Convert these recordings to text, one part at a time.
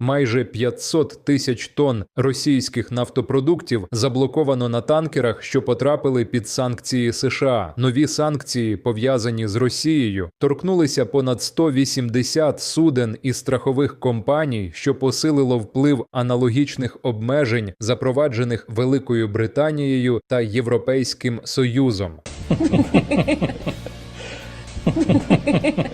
Майже 500 тисяч тонн російських нафтопродуктів заблоковано на танкерах, що потрапили під санкції США. Нові санкції, пов'язані з Росією, торкнулися понад 180 суден і страхових компаній, що посилило вплив аналогічних обмежень, запроваджених Великою Британією та Європейським Союзом.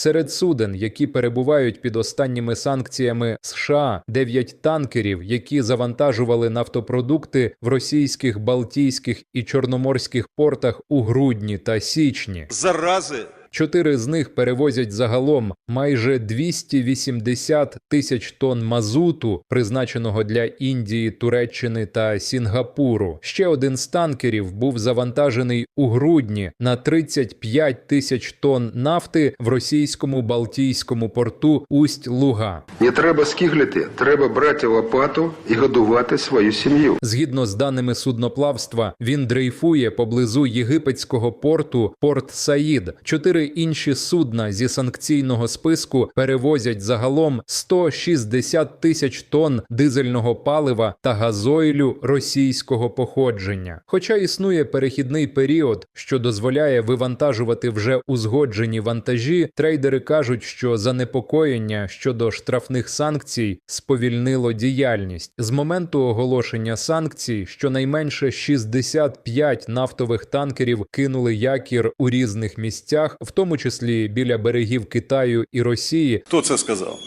Серед суден, які перебувають під останніми санкціями США, 9 танкерів, які завантажували нафтопродукти в російських Балтійських і Чорноморських портах у грудні та січні. зарази Чотири з них перевозять загалом майже 280 тисяч тонн мазуту, призначеного для Індії, Туреччини та Сінгапуру. Ще один з танкерів був завантажений у грудні на 35 тисяч тонн нафти в російському Балтійському порту Усть-Луга. Не треба скиглити, треба брати лопату і годувати свою сім'ю. Згідно з даними судноплавства, він дрейфує поблизу єгипетського порту Порт Саїд. Чотири інші судна зі санкційного списку перевозять загалом 160 тисяч тонн дизельного палива та газойлю російського походження. Хоча існує перехідний період, що дозволяє вивантажувати вже узгоджені вантажі, трейдери кажуть, що занепокоєння щодо штрафних санкцій сповільнило діяльність з моменту оголошення санкцій. Щонайменше 65 нафтових танкерів кинули якір у різних місцях, в тому числі біля берегів Китаю і Росії. хто це сказав?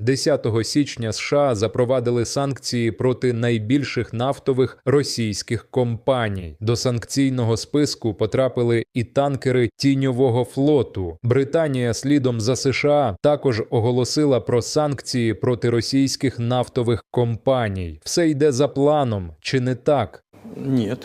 10 січня США запровадили санкції проти найбільших нафтових російських компаній. До санкційного списку потрапили і танкери тіньового флоту. Британія слідом за США також оголосила про санкції проти російських нафтових компаній. Все йде за планом, чи не так? Нет.